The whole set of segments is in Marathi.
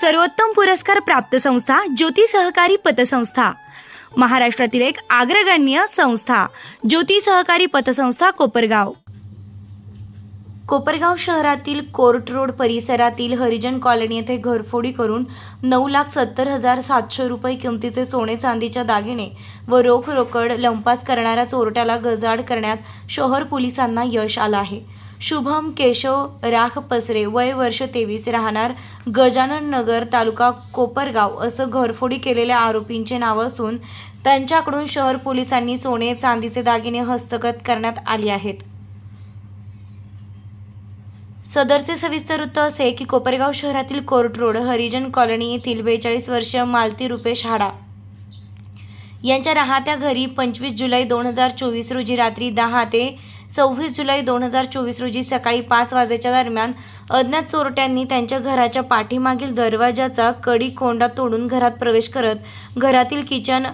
सर्वोत्तम पुरस्कार प्राप्त संस्था ज्योती सहकारी पतसंस्था. महाराष्ट्रातील एक अग्रगण्य संस्था ज्योती सहकारी पतसंस्था कोपरगाव. कोपरगाव शहरातील कोर्ट रोड परिसरातील हरिजन कॉलनी येथे घरफोडी करून नऊ लाख सत्तर हजार सातशे रुपये किमतीचे सोने चांदीच्या दागिने व रोख रोकड लंपास करणाऱ्या चोरट्याला गजाड करण्यात शहर पोलिसांना यश आलं आहे. शुभम केशव राख पसरे वय वर्ष तेवीस राहणार गजानन नगर तालुका कोपरगाव असं घरफोडी केलेल्या आरोपींचे नाव असून त्यांच्याकडून शहर पोलिसांनी सोने चांदीचे दागिने हस्तगत करण्यात आले आहेत. सदरचे सविस्तर वृत्त असे की कोपरगाव शहरातील कोर्ट रोड हरिजन कॉलनी येथील बेचाळीस वर्षीय मालती रुपेश हाडा यांच्या राहत्या घरी पंचवीस जुलै दोन हजार चोवीस रोजी रात्री दहा ते सव्वीस जुलै दोन हजार चोवीस रोजी सकाळी पाच वाजेच्या दरम्यान अज्ञात चोरट्यांनी त्यांच्या घराच्या पाठीमागील दरवाजाचा कडी कोंडा तोडून घरात प्रवेश करत घरातील किचन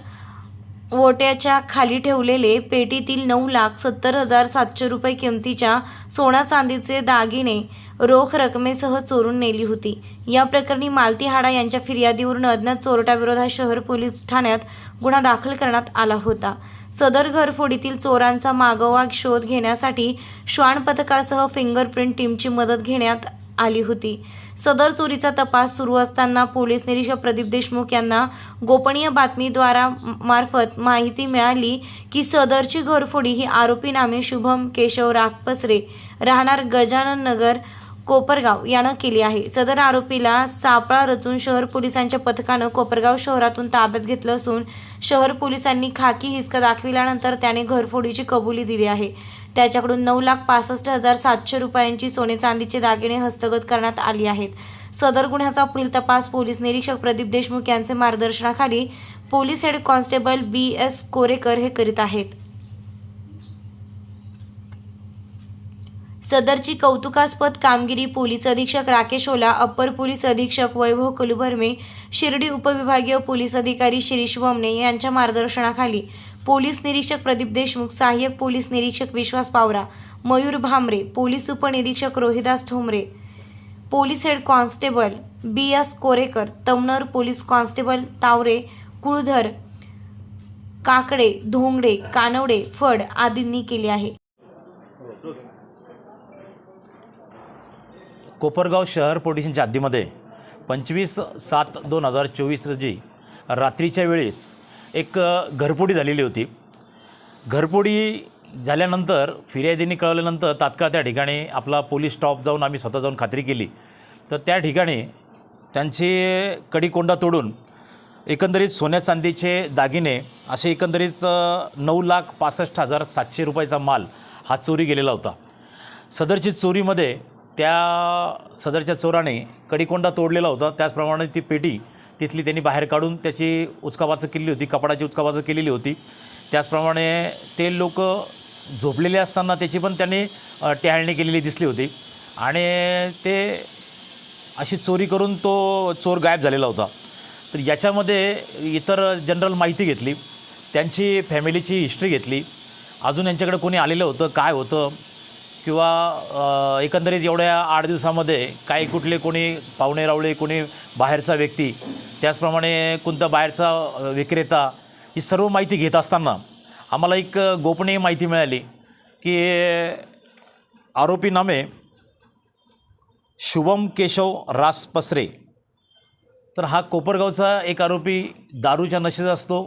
ओट्याच्या खाली ठेवलेले पेटीतील नऊ लाख सत्तर हजार सातशे रुपये किमतीच्या सोना चांदीचे दागिने रोख रकमेसह चोरून नेली होती. या प्रकरणी मालती हाडा यांच्या फिर्यादीवरून अज्ञात चोरट्याविरोधात शहर पोलीस ठाण्यात गुन्हा दाखल करण्यात आला होता. सदर घरफोडीतील चोरांचा मागोवा शोध घेण्यासाठी श्वान पथकासह फिंगरप्रिंट टीमची मदत घेण्यात आली होती. सदर चोरीचा तपास सुरू असताना पोलीस निरीक्षक प्रदीप देशमुख यांना गोपनीय बातमीद्वारा मार्फत माहिती मिळाली की सदरची घरफोडी ही आरोपी नामे शुभम केशव राखपसरे राहणार गजानन नगर कोपरगाव यानं केली आहे. सदर आरोपीला सापळा रचून शहर पोलिसांच्या पथकानं कोपरगाव शहरातून ताब्यात घेतलं असून शहर पोलिसांनी खाकी हिसका दाखविल्यानंतर त्याने घरफोडीची कबुली दिली आहे. त्याच्याकडून नऊ लाख पासष्ट हजार सातशे रुपयांची सोने चांदीचे दागिने हस्तगत करण्यात आली आहेत. सदर गुन्ह्याचा पुढील तपास पोलीस निरीक्षक प्रदीप देशमुख यांचे मार्गदर्शनाखाली police head constable B S Korekar हे करीत आहेत. सदरची कौतुकास्पद कामगिरी पोलीस अधीक्षक राकेश ओला अप्पर पोलीस अधीक्षक वैभव कुलभर्मे शिर्डी उपविभागीय पोलीस अधिकारी शिरीष वमने यांच्या मार्गदर्शनाखाली पोलीस निरीक्षक प्रदीप देशमुख सहाय्यक पोलीस निरीक्षक विश्वास पावरा मयूर भामरे पोलीस उपनिरीक्षक Rohidas Thombare police head constable B S Korekar Tamnar police constable Tawre Kuldhar Kakade Dhongade Kanawade Phad आदींनी केले आहे. कोपरगाव शहर पोलिसांच्या हद्दीमध्ये पंचवीस सात दोन हजार चोवीस रोजी रात्रीच्या वेळेस एक घरपोडी झालेली होती. घरपोडी झाल्यानंतर फिर्यादींनी कळवल्यानंतर तात्काळ त्या ठिकाणी आपला पोलीस स्टॉप जाऊन आम्ही स्वतः जाऊन खात्री केली. तर त्या ठिकाणी त्यांची कडीकोंडा तोडून एकंदरीत सोन्या चांदीचे दागिने असे एकंदरीत नऊ लाख पासष्ट हजार सातशे रुपयाचा माल हा चोरी गेलेला होता. सदरची चोरीमध्ये त्या सदरच्या चोराने कडीकोंडा तोडलेला होता. त्याचप्रमाणे ती पेटी तिथली त्यांनी बाहेर काढून त्याची उचकाबाचं केलेली होती कपडाची उचकाबाचं केलेली होती. त्याचप्रमाणे ते लोक झोपलेले असताना त्याची पण त्यांनी अ, टॅळणी केलेली दिसली होती. आणि ते अशी चोरी करून तो चोर गायब झालेला होता. तर याच्यामध्ये इतर जनरल माहिती घेतली त्यांची फॅमिलीची हिस्ट्री घेतली. अजून यांच्याकडे कोणी आलेलं होतं काय होतं किंवा एकंदरीत एवढ्या आठ दिवसामध्ये काही कुठले कोणी पाहुणे रावळे कोणी बाहेरचा व्यक्ती त्याचप्रमाणे कोणता बाहेरचा विक्रेता ही सर्व माहिती घेत असताना आम्हाला एक गोपनीय माहिती मिळाली की आरोपी नामे शुभम केशव रास पसरे तर हा कोपरगावचा एक आरोपी दारूच्या नशेचा असतो.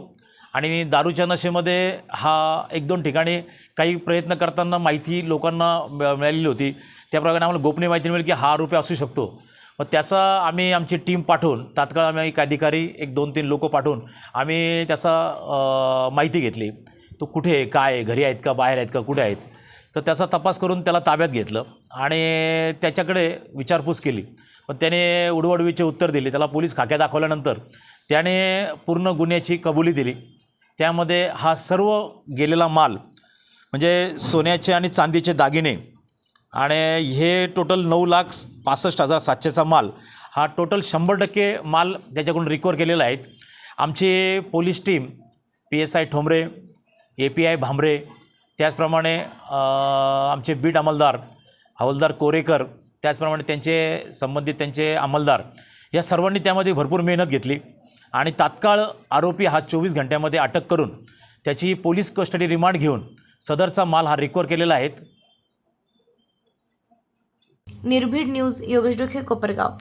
आणि दारूच्या नशेमध्ये हा एक दोन ठिकाणी काही प्रयत्न करताना माहिती लोकांना मिळालेली होती. त्याप्रकारे आम्हाला गोपनीय माहिती मिळेल की हा आरोपी असू शकतो. मग त्याचा आम्ही आमची टीम पाठवून तात्काळ आम्ही एक अधिकारी एक दोन तीन लोक पाठवून आम्ही त्याचा माहिती घेतली. तो कुठे आहे काय आहे घरी आहेत का बाहेर आहेत का कुठे आहेत? तर त्याचा तपास करून त्याला ताब्यात घेतलं आणि त्याच्याकडे विचारपूस केली. पण त्याने उडवडवीचे उत्तर दिले. त्याला पोलीस खाक्या दाखवल्यानंतर त्याने पूर्ण गुन्ह्याची कबुली दिली. त्यामध्ये हा सर्व गेलेला माल म्हणजे सोन्याचे आणि चांदीचे दागिने आणि हे टोटल नऊ लाख पासष्ट हजार सातशेचा माल हा टोटल शंभर टक्के माल त्याच्याकडून रिकवर केलेला आहे. आमची police team P S I Thombare A P I Bhambare त्याचप्रमाणे आमचे बीट अंमलदार हवलदार कोरेकर त्याचप्रमाणे त्यांचे संबंधित त्यांचे अंमलदार या सर्वांनी त्यामध्ये भरपूर मेहनत घेतली. आणि तात्काळ आरोपी हा चोवीस घंट्यामध्ये अटक करून त्याची पोलीस कस्टडी रिमांड घेऊन सदरचा माल हा रिकवर केलेला आहे. निर्भीड न्यूज योगेश डोखे कोपरगाव.